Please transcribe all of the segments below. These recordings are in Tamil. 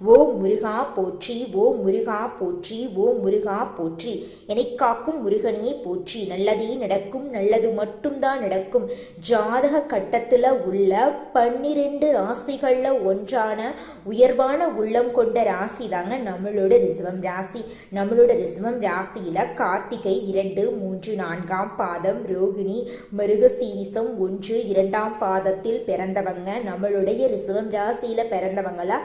ஓ முருகா போற்றி ஓ முருகா போற்றி ஓ முருகா போற்றி. என்னை காக்கும் முருகனே போற்றி. நல்லதே நடக்கும் நல்லது மட்டும்தான் நடக்கும். ஜாதக கட்டத்தில் உள்ள பன்னிரெண்டு ராசிகளில் ஒன்றான உயர்வான உள்ளம் கொண்ட ராசி தாங்க நம்மளோட ரிசவம் ராசி. நம்மளோட ரிசவம் ராசியில் கார்த்திகை இரண்டு மூன்று நான்காம் பாதம் ரோகிணி மிருகசீரிசம் ஒன்று இரண்டாம் பாதத்தில் பிறந்தவங்க நம்மளுடைய ரிசவம் ராசியில் பிறந்தவங்களா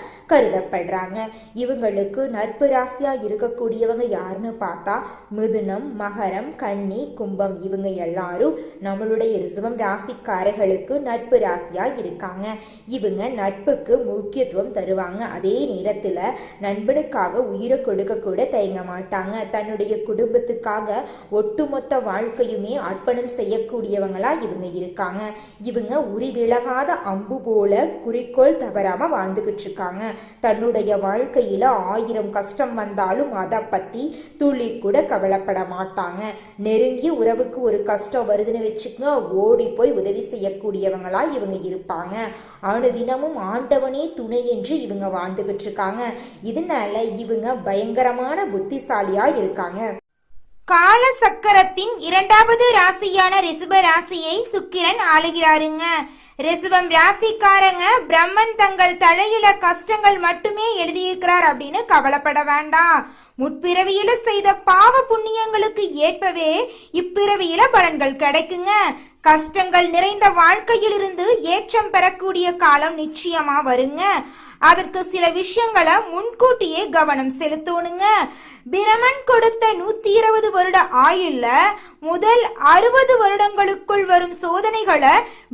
சொல்றாங்க. இவங்களுக்கு நட்பு ராசியா இருக்கக்கூடியவங்க யாருன்னு பார்த்தா மிதுனம் மகரம் கன்னி கும்பம் இவங்க எல்லாரும் நம்மளுடைய ரிசவம் ராசிக்காரர்களுக்கு நட்பு ராசியா இருக்காங்க. இவங்க நட்புக்கு முக்கியத்துவம் தருவாங்க. அதே நேரத்துல நண்பனுக்காக உயிரை கொடுக்க கூட தயங்க மாட்டாங்க. தன்னுடைய குடும்பத்துக்காக ஒட்டுமொத்த வாழ்க்கையுமே அர்ப்பணம் செய்யக்கூடியவங்களா இவங்க இருக்காங்க. இவங்க உரி விலகாத அம்பு போல குறிக்கோள் தவறாம வாழ்ந்துகிட்டு இருக்காங்க. தன்னுடைய வாழ்க்கையில ஆயிரம் கஷ்டம் வந்தாலும் அதை பத்தி துளி கூட கவலைப்பட மாட்டாங்க. நெருங்கிய உறவுக்கு ஒரு கஷ்டம் வருதுன்னு வச்சுக்கோங்க ஓடி போய் உதவி செய்யக்கூடியவங்களா இவங்க இருப்பாங்க. அனுதினமும் ஆண்டவனே துணை என்று இவங்க வாழ்ந்துகிட்டு இருக்காங்க. இதனால இவங்க பயங்கரமான புத்திசாலியா இருக்காங்க. கால சக்கரத்தின் இரண்டாவது ராசியான ரிஷப ராசியை சுக்கிரன் ஆளுகிறாருங்க. ரிசவம் ராசிக்காரங்க பிரம்மன் தங்கள் தலையில கஷ்டங்கள் மட்டுமே எழுதியிருக்கிறார் அப்படின்னு கவலைப்பட வேண்டாம். முற்பிறவியில செய்த பாவ புண்ணியங்களுக்கு ஏற்பவே இப்பிறவியில பலன்கள் கிடைக்குங்க. கஷ்டங்கள் நிறைந்த வாழ்க்கையிலிருந்து ஏற்றம் பெறக்கூடிய காலம் நிச்சயமா வருங்க. அதற்கு சில விஷயங்களை முன்கூட்டியே கவனம் செலுத்தணுங்க. பிரமன் கொடுத்த நூத்தி இருபது வருட ஆயுள்ல முதல் அறுபது வருடங்களுக்குள் வரும் சோதனைகளை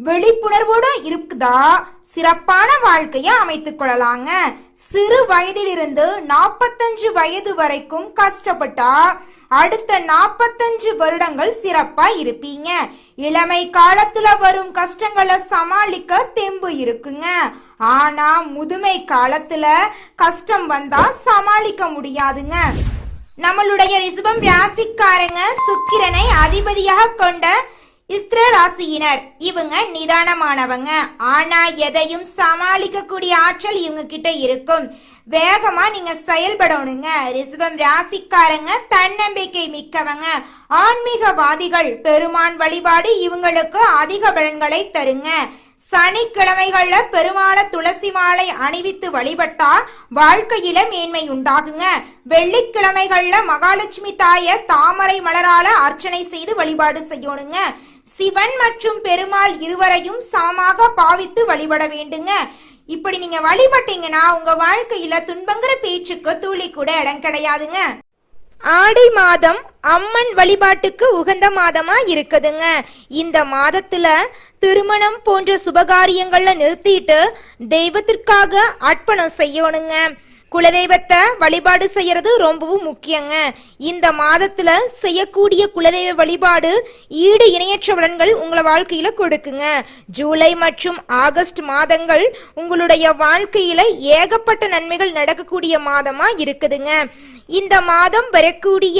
விழிப்புணர்வோட இருக்குதா? சிறப்பான வாழ்க்கைய அமைத்துக் கொள்ளலாங்க. சிறு வயதிலிருந்து நாற்பத்தஞ்சு வயது வரைக்கும் கஷ்டப்பட்டா அடுத்த நாற்பத்தஞ்சு வருடங்கள் சிறப்பா இருப்பீங்க. இளமை காலத்துல வரும் கஷ்டங்களை சமாளிக்க தெம்பு இருக்குங்க. ஆனா முதுமை காலத்துல கஷ்டம் வந்தா சமாளிக்க முடியாதுங்க. நம்மளுடைய ரிஷபம் ராசிக்காரங்க சுக்கிரனை அதிபதியாக கொண்ட இஸ்திர ராசியினர் இவங்க நிதானமானவங்க. ஆனா எதையும் சமாளிக்கக்கூடிய ஆற்றல் இவங்க கிட்ட இருக்கும். வேகமா நீங்க செயல்படணுங்க. ரிசவம் ராசிக்காரங்க தன்னம்பிக்கை மிக்கவங்க. ஆன்மீகவாதிகள் பெருமான் வழிபாடு இவங்களுக்கு அதிக பலன்களை தருங்க. சனிக்கிழமைகள்ல பெருமாள துளசி மாலை அணிவித்து வழிபட்டா வாழ்க்கையில மேன்மை உண்டாகுங்க. வெள்ளிக்கிழமைகள்ல மகாலட்சுமி தாய தாமரை மலரால அர்ச்சனை செய்து வழிபாடு செய்யணுங்க. சிவன் மற்றும் பெருமாள் இருவரையும் சமமாக பாவித்து வழிபட வேண்டுங்க. இப்படி நீங்க வழிபட்டீங்கன்னா உங்க வாழ்க்கையில துன்பங்கிற பேச்சுக்கு துளி கூட இடம் கிடையாதுங்க. ஆடி மாதம் அம்மன் வழிபாட்டுக்கு உகந்த மாதமா இருக்குதுங்க. இந்த மாதத்துல திருமணம் போன்ற சுபகாரியங்கள்ல நிறுத்திட்டு தெய்வத்திற்காக அர்ப்பணம் செய்யணுங்க. குலதெய்வத்தை வழிபாடு செய்யறது ரொம்பவும் முக்கியங்க. இந்த மாதத்துல செய்யக்கூடிய குலதெய்வ வழிபாடு ஈடு இணையற்ற பலன்கள் உங்களை வாழ்க்கையில கொடுக்குங்க. ஜூலை மற்றும் ஆகஸ்ட் மாதங்கள் உங்களுடைய வாழ்க்கையில ஏகப்பட்ட நன்மைகள் நடக்கக்கூடிய மாதமா இருக்குதுங்க. இந்த மாதம் வரக்கூடிய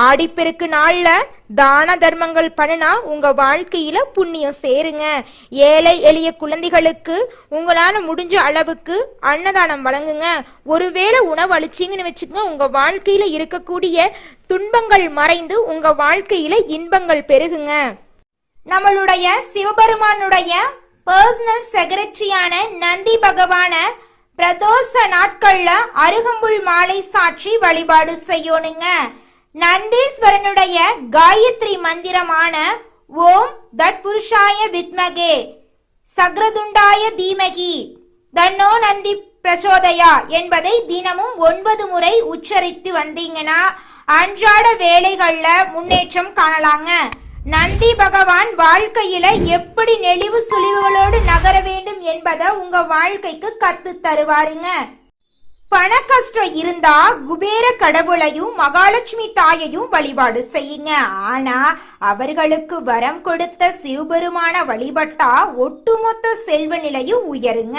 ஆடிப்பெருக்கு நாள்ல தான தர்மங்கள் பண்ணுனா உங்க வாழ்க்கையில புண்ணியம் சேருங்க. ஏழை எளிய குழந்தைகளுக்கு உங்களால முடிஞ்ச அளவுக்கு அன்னதானம் வழங்குங்க. ஒருவேளை உணவு அழிச்சிங்கன்னு வச்சுக்கோங்க உங்க வாழ்க்கையில இருக்கக்கூடிய துன்பங்கள் மறைந்து உங்க வாழ்க்கையில இன்பங்கள் பெருகுங்க. நம்மளுடைய சிவபெருமானுடைய பர்சனல் செக்ரட்டரியான நந்தி பகவான பிரதோஷ நாட்கள்ல அருகம்புல் மாலை சாற்றி வழிபாடு செய்யணுங்க. நந்தீஸ்வரனுடைய காயத்ரி மந்திரமான ஓம் தட்புருஷாய வித்மகே சக்ரதுண்டாய தீமகி தன்னோ நந்தி பிரச்சோதயா என்பதை தினமும் ஒன்பது முறை உச்சரித்து வந்தீங்கன்னா அன்றாட வேலைகள்ல முன்னேற்றம் காணலாங்க. நந்தி பகவான் வாழ்க்கையில எப்படி நெளிவு சுழிவுகளோடு நகர வேண்டும் என்பதை உங்க வாழ்க்கைக்கு கத்து தருவாருங்க. பண கஷ்டம் இருந்தா குபேர கடவுளையும் மகாலட்சுமி தாயையும் வழிபாடு செய்யுங்க. ஆனா அவர்களுக்கு வரம் கொடுத்த சிவபெருமான வழிபட்டா ஒட்டுமொத்த செல்வ நிலையும் உயருங்க.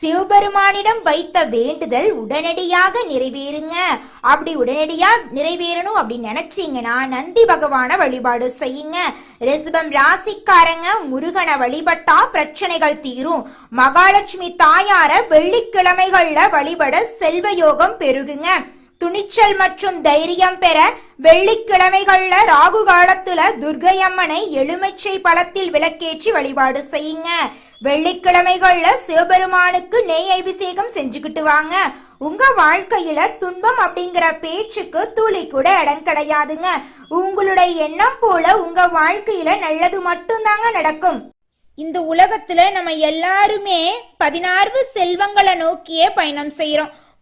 சிவபெருமானிடம் வைத்த வேண்டுதல் உடனடியாக நிறைவேறுங்க. அப்படி உடனடியா நிறைவேறணும் அப்படின்னு நினைச்சீங்கன்னா நந்தி பகவான வழிபாடு செய்யுங்க. ரிசபம் ராசிக்காரங்க முருகனை வழிபட்டா பிரச்சனைகள் தீரும். மகாலட்சுமி தாயார வெள்ளிக்கிழமைகள்ல வழிபட செல்வ யோகம் பெருகுங்க. துணிச்சல் மற்றும் தைரியம் பெற வெள்ளிக்கிழமைகள்ல ராகு காலத்துல துர்கை அம்மனை எலுமிச்சை பழத்தில் விளக்கேற்றி வழிபாடு செய்யுங்க. வெள்ளிக்கிழமைகள்ல சிவபெருமானுக்கு நெய் அபிஷேகம் செஞ்சுக்கிட்டு வாங்க. உங்க வாழ்க்கையில துன்பம் அப்படிங்கிற பேச்சுக்கு துளி கூட இடம் கிடையாதுங்க. உங்களுடைய எண்ணம் போல உங்க வாழ்க்கையில நல்லது மட்டும்தாங்க நடக்கும். இந்த உலகத்துல நம்ம எல்லாருமே பதினாறு செல்வங்களை நோக்கியே பயணம் செய்யறோம்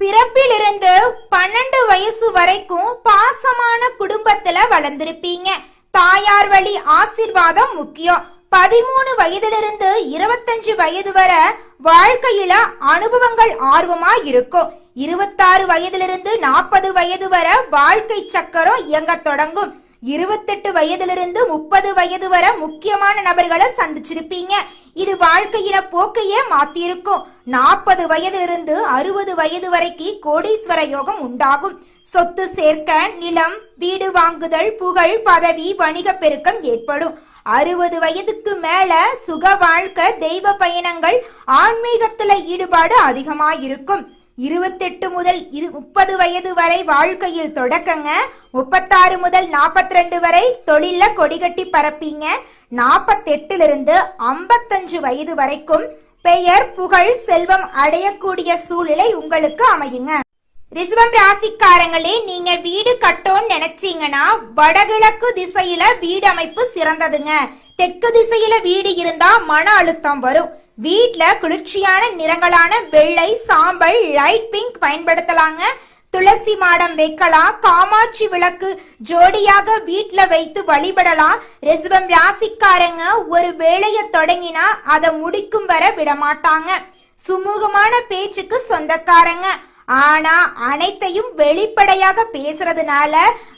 பிறப்பிலிருந்து பன்னெண்டு வயசு வரைக்கும் பாசமான குடும்பத்துல வளர்ந்திருப்பீங்க. தாயார் வழி ஆசிர்வாதம் முக்கியம். பதிமூணு வயதிலிருந்து இருபத்தஞ்சு வயது வரை வாழ்க்கையில அனுபவங்கள் ஆர்வமா இருக்கும். இருபத்தாறு வயதிலிருந்து நாற்பது வயது வரை வாழ்க்கை சக்கரம் இயங்க தொடங்கும். இருபத்தெட்டு வயதிலிருந்து முப்பது வயது வரை முக்கியமான நபர்களை சந்திச்சிருப்பீங்க. இது வாழ்க்கையில போக்கையே மாத்திருக்கும் நாற்பது வயதிலிருந்து அறுபது வயது வரைக்கும் கோடீஸ்வர யோகம் உண்டாகும். சொத்து சேர்க்க நிலம் வீடு வாங்குதல் புகழ் பதவி வணிக பெருக்கம் ஏற்படும். அறுபது வயதுக்கு மேல சுக வாழ்க்கை தெய்வ பயணங்கள் ஆன்மீகத்துல ஈடுபாடு அதிகமாயிருக்கும். இருபத்தெட்டு முதல் இரு முப்பது வயது வரை வாழ்க்கையில் தொடக்கங்க. முப்பத்தாறு முதல் நாற்பத்தி ரெண்டு வரை தொழில கொடிகட்டி பரப்பீங்க. நாற்பத்தெட்டுல இருந்து ஐம்பத்தஞ்சு வயது வரைக்கும் பெயர் புகழ் செல்வம் அடையக்கூடிய சூழ்நிலை உங்களுக்கு அமையுங்க. ரிசவம் ராசிக்காரங்களே நீங்க வீடு கட்டோன்னு நினைச்சீங்கன்னா வடகிழக்கு திசையில வீடு அமைப்பு சிறந்ததுங்க. தெற்கு திசையில வீடு இருந்தா மன அழுத்தம் வரும். வீட்ல குளிர்ச்சியான நிறங்களான வெள்ளை சாம்பல் லைட் பிங்க் பயன்படுத்தலாங்க. துளசி மாடம் வைக்கலாம் காமாட்சி விளக்கு ஜோடியாக வீட்ல வைத்து வழிபடலாம் ரிசவம் ராசிக்காரங்க ஒரு வேலைய தொடங்கினா அதை முடிக்கும் வர விடமாட்டாங்க. சுமூகமான பேச்சுக்கு சொந்தக்காரங்க. ஆனா அனைத்தையும் வெளிப்படையாக பேசுறதுனால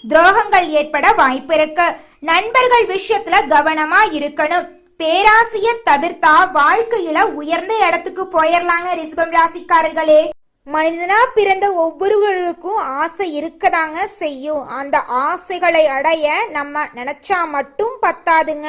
துரோகங்கள் ஏற்பட வாய்ப்பு இருக்கு. நண்பர்கள் விஷயத்துல கவனமா இருக்கணும். பேராசிய தவிர்த்தா வாழ்க்கையில உயர்ந்த இடத்துக்கு போயிடலாங்க ரிஷபம் ராசிக்காரர்களே. மனிதனா பிறந்த ஒவ்வொருவருக்கும் ஆசை இருக்கதாங்க செய்யும். அந்த ஆசைகளை அடைய நம்ம நினைச்சா மட்டும் பத்தாதுங்க.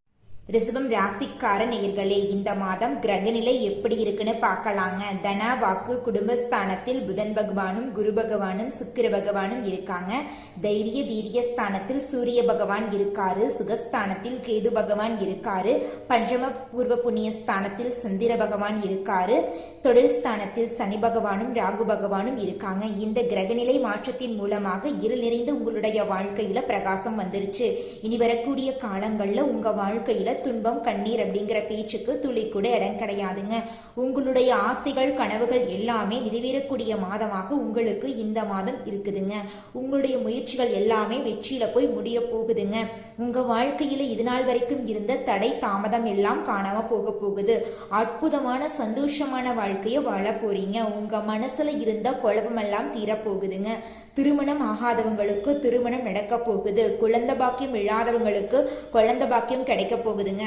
ரிசபம் ராசிக்கார நேயர்களே இந்த மாதம் கிரகநிலை எப்படி இருக்குன்னு பார்க்கலாங்க. தன வாக்கு குடும்பஸ்தானத்தில் புதன் பகவானும் குரு பகவானும் சுக்கிர பகவானும் இருக்காங்க. தைரிய வீரிய ஸ்தானத்தில் சூரிய பகவான் இருக்காரு சுகஸ்தானத்தில் கேது பகவான் இருக்காரு பஞ்சம பூர்வ புண்ணிய ஸ்தானத்தில் சந்திர பகவான் இருக்காரு தொழில் ஸ்தானத்தில் சனி பகவானும் ராகு பகவானும் இருக்காங்க. இந்த கிரகநிலை மாற்றத்தின் மூலமாக இருள் நிறைந்த உங்களுடைய வாழ்க்கையில பிரகாசம் வந்துருச்சு. இனி வரக்கூடிய காலங்கள்ல உங்க வாழ்க்கையில துன்பம் கண்ணீர் அப்படிங்கிற பேச்சுக்கு துளி கூட இடம் கிடையாதுங்க. உங்களுடைய ஆசைகள் கனவுகள் எல்லாமே நிறைவேறக்கூடிய மாதமாக உங்களுக்கு இந்த மாதம் இருக்குதுங்க. உங்களுடைய முயற்சிகள் எல்லாமே வெற்றியில போய் முடிய போகுதுங்க. உங்க வாழ்க்கையில இது நாள் வரைக்கும் இருந்த தடை தாமதம் எல்லாம் காணாம போக போகுது. அற்புதமான சந்தோஷமான வாழ்க்கையை வாழ போறீங்க. உங்க மனசுல இருந்த குழப்பமெல்லாம் தீரப்போகுதுங்க. திருமணம் ஆகாதவங்களுக்கு திருமணம் நடக்க போகுது. குழந்தை பாக்கியம் இல்லாதவங்களுக்கு குழந்தை பாக்கியம் கிடைக்க போகுதுங்க.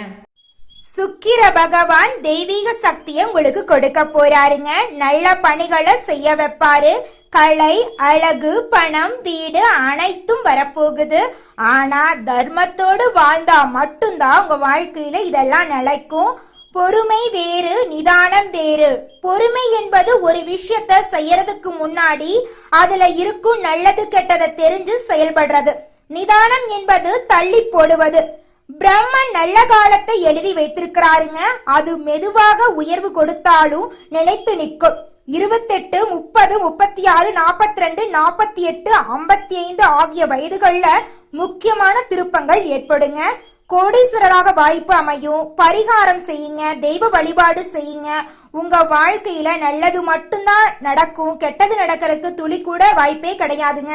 சுக்கிர பகவான் தெய்வீக சக்தியை உங்களுக்கு கொடுக்க போறாருங்க. நல்ல பணிகளை செய்ய வைப்பாரு. கலை அழகு பணம் வீடு அனைத்தும் வரப்போகுது. ஆனா தர்மத்தோடு வாழ்ந்தா மட்டும்தான் உங்க வாழ்க்கையில இதெல்லாம் நிலைக்கும். பொறுமை வேறு நிதானம் வேறு. பொறுமை என்பது ஒரு விஷயத்த செய்யறதுக்கு முன்னாடி அதுல இருக்கும் நல்லது கெட்டதை தெரிஞ்சு செயல்படுறது. நிதானம் என்பது தள்ளி போடுவது. பிரம்மன் நல்ல காலத்தை எழுதி வைத்திருக்கிறாருங்க. அது மெதுவாக உயர்வு கொடுத்தாலும் நிலைத்து நிற்கும். இருபத்தெட்டு முப்பது முப்பத்தி ஆறு நாற்பத்தி ரெண்டு நாற்பத்தி எட்டு ஐம்பத்தி ஐந்து ஆகிய வயதுகள்ல முக்கியமான திருப்பங்கள் ஏற்படுங்க. கோடீஸ்வரராக வாய்ப்பு அமையும். பரிகாரம் செய்யுங்க. தெய்வ வழிபாடு செய்யுங்க. உங்க வாழ்க்கையில நல்லது மட்டும்தான் நடக்கும். கெட்டது நடக்கிறதுக்கு துளி கூட வாய்ப்பே கிடையாதுங்க.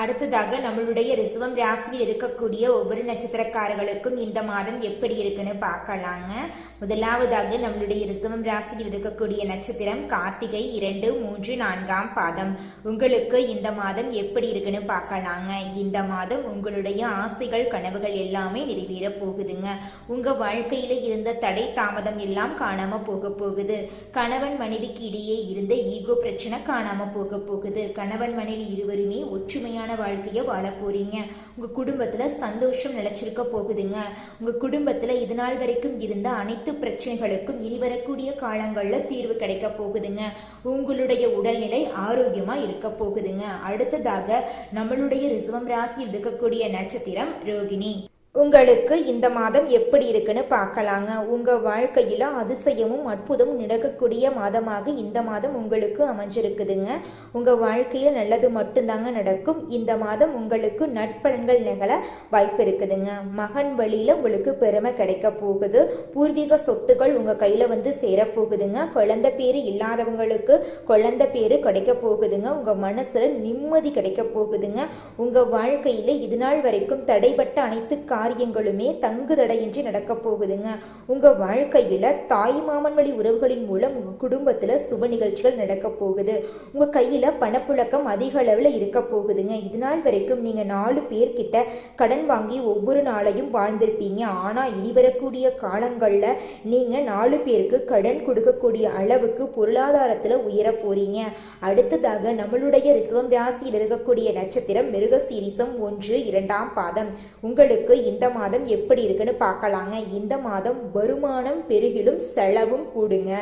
அடுத்ததாக நம்மளுடைய ரிசவம் ராசியில் இருக்கக்கூடிய ஒவ்வொரு நட்சத்திரக்காரர்களுக்கும் இந்த மாதம் எப்படி இருக்குன்னு பார்க்கலாங்க. முதலாவதாக நம்மளுடைய ரிசவம் ராசியில் இருக்கக்கூடிய நட்சத்திரம் கார்த்திகை இரண்டு மூன்று நான்காம் பாதம். உங்களுக்கு இந்த மாதம் எப்படி இருக்குன்னு பார்க்கலாங்க. இந்த மாதம் உங்களுடைய ஆசைகள் கனவுகள் எல்லாமே நிறைவேற போகுதுங்க. உங்க வாழ்க்கையில இருந்த தடை தாமதம் எல்லாம் காணாம போக போகுது. கணவன் மனைவிக்கு இடையே இருந்த ஈகோ பிரச்சனை காணாம போக போகுது. கணவன் மனைவி இருவருமே ஒற்றுமையான வாழ்க்கையை வாழ போறீங்க. உங்க குடும்பத்துல சந்தோஷம் நிலைச்சிருக்க போகுதுங்க. உங்க குடும்பத்துல இது நாள் வரைக்கும் இருந்த அனைத்து பிரச்சனைகளுக்கும் இனி வரக்கூடிய காலங்கள்ல தீர்வு கிடைக்க போகுதுங்க. உங்களுடைய உடல்நிலை ஆரோக்கியமா இருக்க போகுதுங்க. அடுத்ததாக நம்மளுடைய ரிசவம் ராசியில் இருக்கக்கூடிய நட்சத்திரம் ரோகிணி. உங்களுக்கு இந்த மாதம் எப்படி இருக்குன்னு பார்க்கலாங்க. உங்கள் வாழ்க்கையில் அதிசயமும் அற்புதமும் நடக்கக்கூடிய மாதமாக இந்த மாதம் உங்களுக்கு அமைஞ்சிருக்குதுங்க. உங்கள் வாழ்க்கையில் நல்லது மட்டும்தாங்க நடக்கும். இந்த மாதம் உங்களுக்கு நட்பலன்கள் நிகழ வாய்ப்பு இருக்குதுங்க. மகன் வழியில் உங்களுக்கு பெருமை கிடைக்க போகுது. பூர்வீக சொத்துக்கள் உங்கள் கையில் வந்து சேரப்போகுதுங்க. குழந்தை பேர் இல்லாதவங்களுக்கு குழந்தை பேர் கிடைக்க போகுதுங்க. உங்கள் மனசில் நிம்மதி கிடைக்க போகுதுங்க. உங்கள் வாழ்க்கையில் இதுநாள் வரைக்கும் தடைப்பட்ட அனைத்து காரியங்களுமே தங்கு தடையின்றி நடக்கப் போகுதுங்க. உங்க வாழ்க்கையில தாய் மாமன் வழி உறவுகளின் மூலம் உங்க குடும்பத்துல சுப நிகழ்ச்சிகள் நடக்க போகுது. உங்க கையில பணப்புழக்கம் அதிக அளவுல இருக்க போகுதுங்க. இது நாள் வரைக்கும் நீங்க நாலு பேர்கிட்ட கடன் வாங்கி ஒவ்வொரு நாளையும் வாழ்ந்திருப்பீங்க. ஆனா இனி வரக்கூடிய காலங்கள்ல நீங்க நாலு பேருக்கு கடன் கொடுக்கக்கூடிய அளவுக்கு பொருளாதாரத்துல உயர போறீங்க. அடுத்ததாக நம்மளுடைய ரிசவம் ராசியில் இருக்கக்கூடிய நட்சத்திரம் மிருகசீரிசம் ஒன்று இரண்டாம் பாதம். உங்களுக்கு இந்த மாதம் எப்படி இருக்குன்னு பார்க்கலாங்க. இந்த மாதம் வருமானம் பெருகிலும் செலவும் கூடுங்க.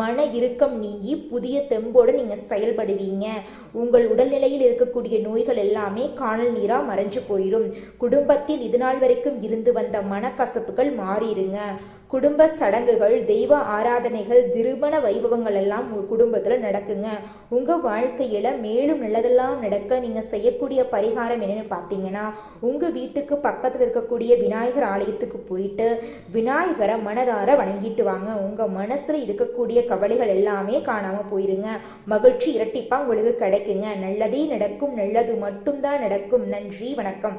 மன இறுக்கம் நீங்கி புதிய தெம்போடு நீங்கள் செயல்படுவீங்க. உங்கள் உடல்நிலையில் இருக்கக்கூடிய நோய்கள் எல்லாமே காணல் நீரா மறைஞ்சு போயிடும் குடும்பத்தில் இதுநாள் வரைக்கும் இருந்து வந்த மனக்கசப்புகள் மாறிடுங்க. குடும்ப சடங்குகள் தெய்வ ஆராதனைகள் திருமண வைபவங்கள் எல்லாம் உங்க குடும்பத்துல நடக்குங்க. உங்க வாழ்க்கையில மேலும் நல்லதெல்லாம் நடக்க நீங்க செய்யக்கூடிய பரிகாரம் என்னன்னு பார்த்தீங்கன்னா உங்க வீட்டுக்கு பக்கத்துல இருக்கக்கூடிய விநாயகர் ஆலயத்துக்கு போயிட்டு விநாயகரை மனதார வணங்கிட்டு வாங்க. உங்க மனசுல இருக்கக்கூடிய கவலைகள் எல்லாமே காணாம போயிருங்க. மகிழ்ச்சி இரட்டிப்பா உங்களுக்கு கிடைக்குங்க. நல்லதே நடக்கும். நல்லது மட்டும்தான் நடக்கும். நன்றி வணக்கம்.